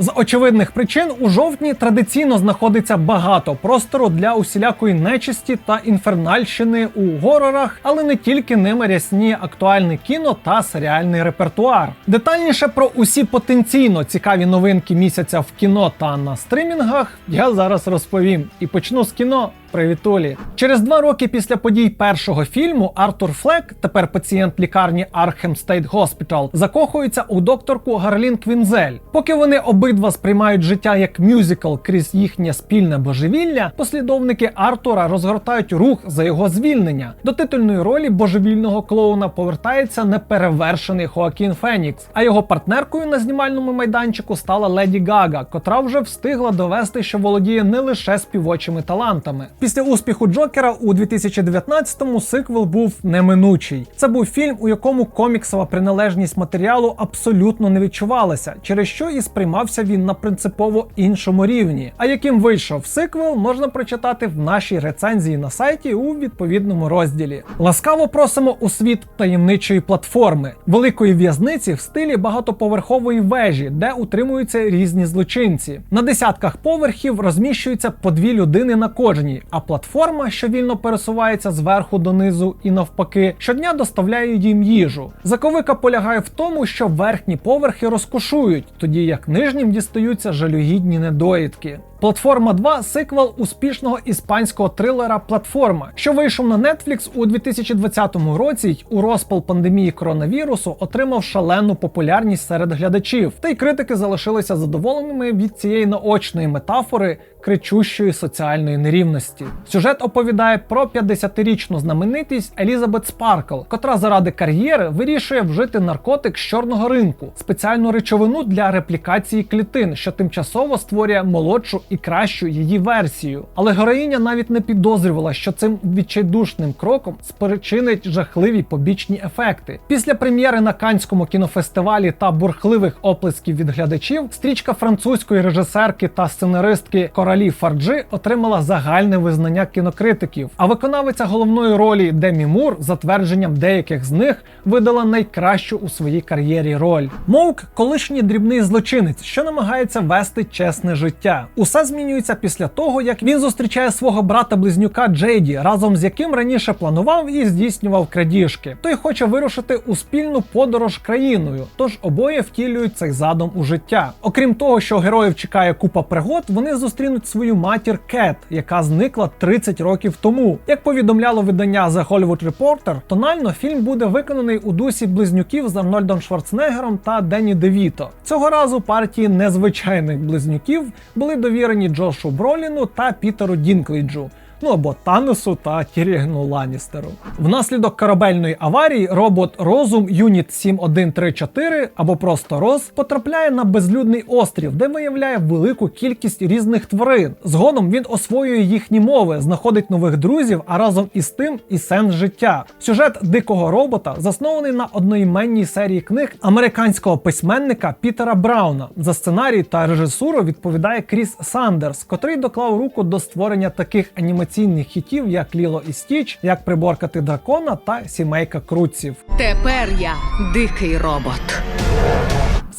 З очевидних причин у жовтні традиційно знаходиться багато простору для усілякої нечисті та інфернальщини у горорах, але не тільки ними рясніє актуальне кіно та серіальний репертуар. Детальніше про усі потенційно цікаві новинки місяця в кіно та на стримінгах я зараз розповім. І почну з кіно. Привітулі! Через два роки після подій першого фільму Артур Флек, тепер пацієнт лікарні Arkham State Hospital, закохується у докторку Гарлін Квінзель. Поки вони обидва сприймають життя як мюзикл крізь їхнє спільне божевілля, послідовники Артура розгортають рух за його звільнення. До титульної ролі божевільного клоуна повертається неперевершений Хоакін Фенікс, а його партнеркою на знімальному майданчику стала Леді Гага, котра вже встигла довести, що володіє не лише співочими талантами. Після успіху Джокера у 2019-му сиквел був неминучий. Це був фільм, у якому коміксова приналежність матеріалу абсолютно не відчувалася, через що і сприймався він на принципово іншому рівні. А яким вийшов сиквел, можна прочитати в нашій рецензії на сайті у відповідному розділі. Ласкаво просимо у світ таємничої платформи, великої в'язниці в стилі багатоповерхової вежі, де утримуються різні злочинці. На десятках поверхів розміщуються по дві людини на кожній, а платформа, що вільно пересувається зверху донизу і навпаки, щодня доставляє їм їжу. Заковика полягає в тому, що верхні поверхи розкошують, тоді як нижнім дістаються жалюгідні недоїдки. Платформа 2 сиквел успішного іспанського трилера Платформа, що вийшов на Netflix у 2020 році й у розпал пандемії коронавірусу отримав шалену популярність серед глядачів, та й критики залишилися задоволеними від цієї наочної метафори кричущої соціальної нерівності. Сюжет оповідає про 50-річну знаменитість Елізабет Спаркл, котра заради кар'єри вирішує вжити наркотик з чорного ринку, спеціальну речовину для реплікації клітин, що тимчасово створює молодшу і кращу її версію. Але героїня навіть не підозрювала, що цим відчайдушним кроком спричинить жахливі побічні ефекти. Після прем'єри на Канському кінофестивалі та бурхливих оплесків від глядачів, стрічка французької режисерки та сценаристки Коралі Фарджи отримала загальне визнання кінокритиків. А виконавиця головної ролі Демі Мур, за твердженням деяких з них, видала найкращу у своїй кар'єрі роль. Моук колишній дрібний злочинець, що намагається вести чесне життя. Усе змінюється після того, як він зустрічає свого брата-близнюка Джейді, разом з яким раніше планував і здійснював крадіжки. Той хоче вирушити у спільну подорож країною, тож обоє втілюють цей задум у життя. Окрім того, що героїв чекає купа пригод, вони зустрінуть свою матір Кет, яка зникла 30 років тому. Як повідомляло видання The Hollywood Reporter, тонально фільм буде виконаний у дусі близнюків з Арнольдом Шварценеггером та Денні Девіто. Цього разу партії незвичайних близнюків були довірені Джошу Броліну та Пітеру Дінклейджу. Ну або Таносу та Тірігну Ланістеру. Внаслідок корабельної аварії робот Розум Юніт 7134 або просто Роз потрапляє на безлюдний острів, де виявляє велику кількість різних тварин. Згодом він освоює їхні мови, знаходить нових друзів, а разом із тим і сенс життя. Сюжет дикого робота заснований на одноіменній серії книг американського письменника Пітера Брауна. За сценарій та режисуру відповідає Кріс Сандерс, котрий доклав руку до створення таких анімаційних хітів, як Ліло і Стіч, як приборкати дракона та сімейка Круців. Тепер я дикий робот.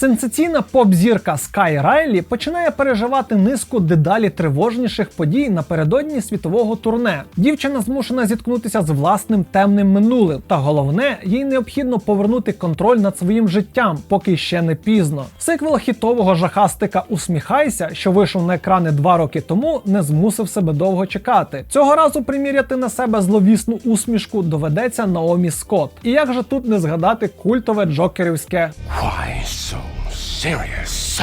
Сенсаційна поп-зірка Скай Райлі починає переживати низку дедалі тривожніших подій напередодні світового турне. Дівчина змушена зіткнутися з власним темним минулим, та головне, їй необхідно повернути контроль над своїм життям, поки ще не пізно. Сиквел хітового жахастика Усміхайся, що вийшов на екрани два роки тому, не змусив себе довго чекати. Цього разу приміряти на себе зловісну усмішку доведеться Наомі Скотт. І як же тут не згадати культове джокерівське Why so serious?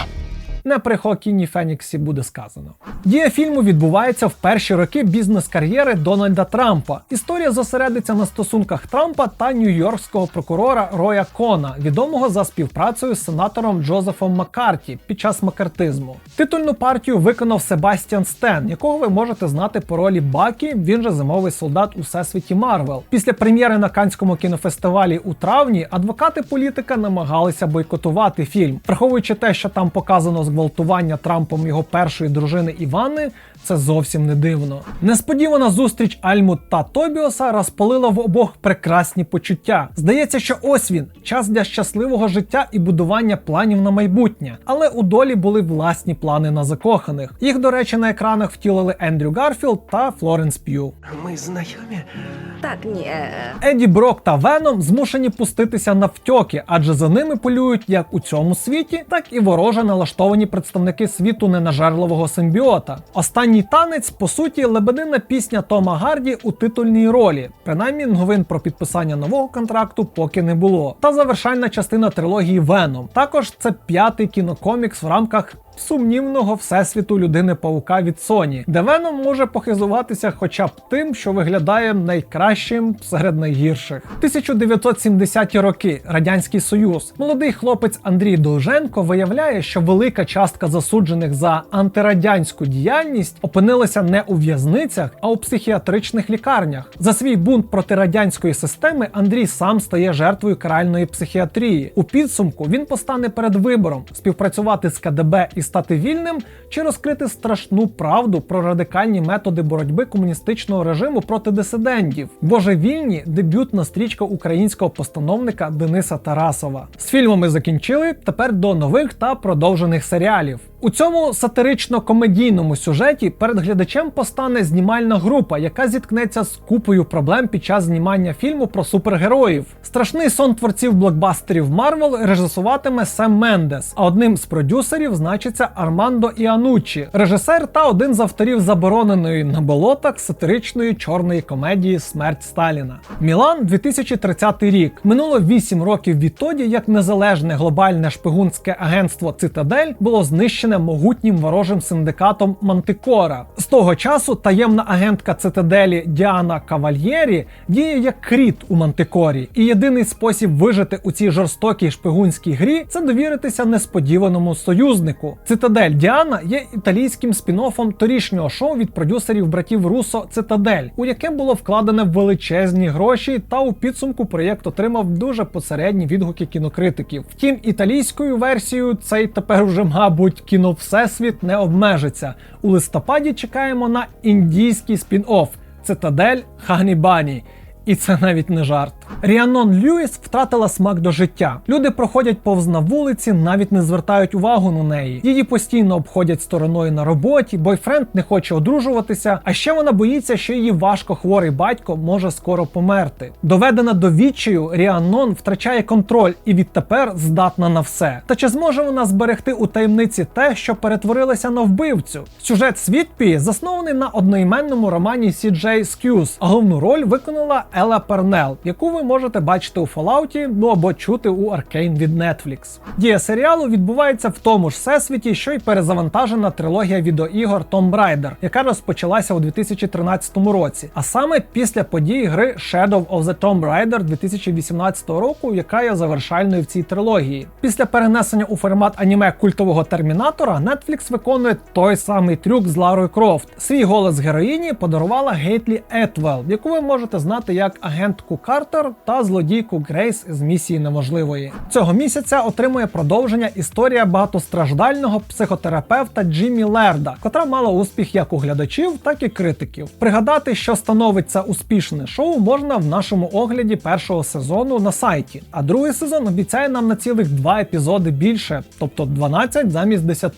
Не при Хоакіні Феніксі буде сказано. Дія фільму відбувається в перші роки бізнес-кар'єри Дональда Трампа. Історія зосередиться на стосунках Трампа та нью-йоркського прокурора Роя Кона, відомого за співпрацею з сенатором Джозефом Маккарті під час макартизму. Титульну партію виконав Себастьян Стен, якого ви можете знати по ролі Бакі, він же зимовий солдат у всесвіті Марвел. Після прем'єри на Канському кінофестивалі у травні адвокати політика намагалися бойкотувати фільм, враховуючи те, що там показано зґвалтування Трампом його першої дружини Івани, це зовсім не дивно. Несподівана зустріч Альму та Тобіоса розпалила в обох прекрасні почуття. Здається, що ось він час для щасливого життя і будування планів на майбутнє. Але у долі були власні плани на закоханих. Їх, до речі, на екранах втілили Ендрю Гарфілд та Флоренс П'ю. Ми знайомі? Так, ні. Еді Брок та Веном змушені пуститися на втьоки, адже за ними полюють як у цьому світі, так і вороже налаштовані представники світу ненажерливого симбіота. Останній танець, по суті, лебедина пісня Тома Гарді у титульній ролі. Принаймні, новин про підписання нового контракту поки не було. Та завершальна частина трилогії Веном. Також це п'ятий кінокомікс в рамках. Сумнівного всесвіту людини паука від Sony, де Веном може похизуватися хоча б тим, що виглядає найкращим серед найгірших. 1970-ті роки Радянський Союз. Молодий хлопець Андрій Долженко виявляє, що велика частка засуджених за антирадянську діяльність опинилася не у в'язницях, а у психіатричних лікарнях. За свій бунт проти радянської системи Андрій сам стає жертвою каральної психіатрії. У підсумку він постане перед вибором співпрацювати з КДБ і стати вільним, чи розкрити страшну правду про радикальні методи боротьби комуністичного режиму проти дисидентів. Божевільні дебютна стрічка українського постановника Дениса Тарасова. З фільмами закінчили. Тепер до нових та продовжених серіалів. У цьому сатирично-комедійному сюжеті перед глядачем постане знімальна група, яка зіткнеться з купою проблем під час знімання фільму про супергероїв. Страшний сон творців блокбастерів Марвел режисуватиме Сем Мендес, а одним з продюсерів значиться Армандо Іануччі, режисер та один з авторів забороненої на болотах сатиричної чорної комедії Смерть Сталіна. Мілан 2030 рік. Минуло 8 років відтоді, як незалежне глобальне шпигунське агентство Цитадель було знищене могутнім ворожим синдикатом Мантикора. З того часу таємна агентка Цитаделі Діана Кавальєрі діє як кріт у Мантикорі, і єдиний спосіб вижити у цій жорстокій шпигунській грі це довіритися несподіваному союзнику. Цитадель Діана є італійським спін-оффом торішнього шоу від продюсерів братів Русо Цитадель, у яке було вкладене величезні гроші, та у підсумку проєкт отримав дуже посередні відгуки кінокритиків. Втім, італійською версією цей тепер уже, мабуть, кіно Всесвіт не обмежиться. У листопаді чекаємо на індійський спін-офф Цитадель Хагнібані. І це навіть не жарт. Ріанон Льюіс втратила смак до життя. Люди проходять повз на вулиці, навіть не звертають увагу на неї. Її постійно обходять стороною на роботі, бойфренд не хоче одружуватися, а ще вона боїться, що її важко хворий батько може скоро померти. Доведена до відчаю, Ріанон втрачає контроль і відтепер здатна на все. Та чи зможе вона зберегти у таємниці те, що перетворилася на вбивцю? Сюжет Світпі заснований на одноіменному романі Сі Джей Скюз, а головну роль виконала Ела Пернел, яку ви можете бачити у Fallout, ну або чути у Arkane від Netflix. Дія серіалу відбувається в тому ж всесвіті, що й перезавантажена трилогія відеоігор Tomb Raider, яка розпочалася у 2013 році, а саме після подій гри Shadow of the Tomb Raider 2018 року, яка є завершальною в цій трилогії. Після перенесення у формат аніме культового термінатора Netflix виконує той самий трюк з Ларою Крофт. Свій голос героїні подарувала Гейтлі Етвелл, яку ви можете знати як агентку Картер та злодійку Грейс з місії неможливої. Цього місяця отримує продовження історія багатостраждального психотерапевта Джиммі Лерда, котра мала успіх як у глядачів, так і критиків. Пригадати, що становить це успішне шоу, можна в нашому огляді першого сезону на сайті. А другий сезон обіцяє нам на цілих два епізоди більше, тобто 12 замість 10.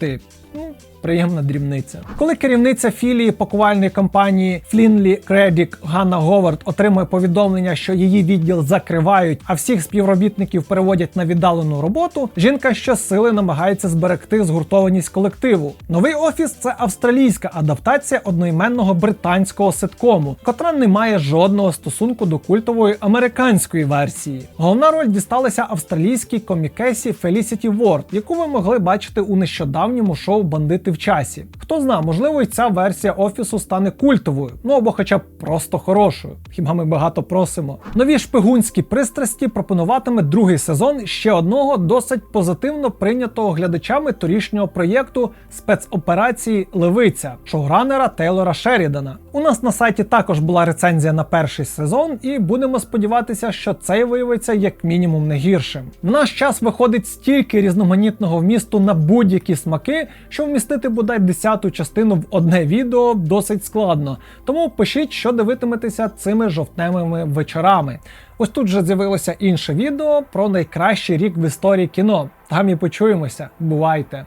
Приємна дрібниця. Коли керівниця філії пакувальної компанії Флінлі Кредік Ганна Говард отримує повідомлення, що її відділ закривають, а всіх співробітників переводять на віддалену роботу, жінка щосили намагається зберегти згуртованість колективу. Новий офіс це австралійська адаптація одноіменного британського ситкому, котра не має жодного стосунку до культової американської версії. Головна роль дісталася австралійській комікесі Фелісіті Ворд, яку ви могли бачити у нещодавньому шоу Бандити в часі. Хто зна, можливо, і ця версія офісу стане культовою, ну або хоча б просто хорошою. Хіба ми багато просимо. Нові шпигунські пристрасті пропонуватиме другий сезон ще одного досить позитивно прийнятого глядачами торішнього проєкту спецоперації Левиця шоуранера Тейлора Шерідана. У нас на сайті також була рецензія на перший сезон, і будемо сподіватися, що цей виявиться як мінімум не гіршим. В наш час виходить стільки різноманітного вмісту на будь-які смаки, що вмістити вмістити бодай десяту частину в одне відео досить складно. Тому пишіть, що дивитиметеся цими жовтневими вечорами. Ось тут же з'явилося інше відео про найкращий рік в історії кіно. Там і почуємося. Бувайте!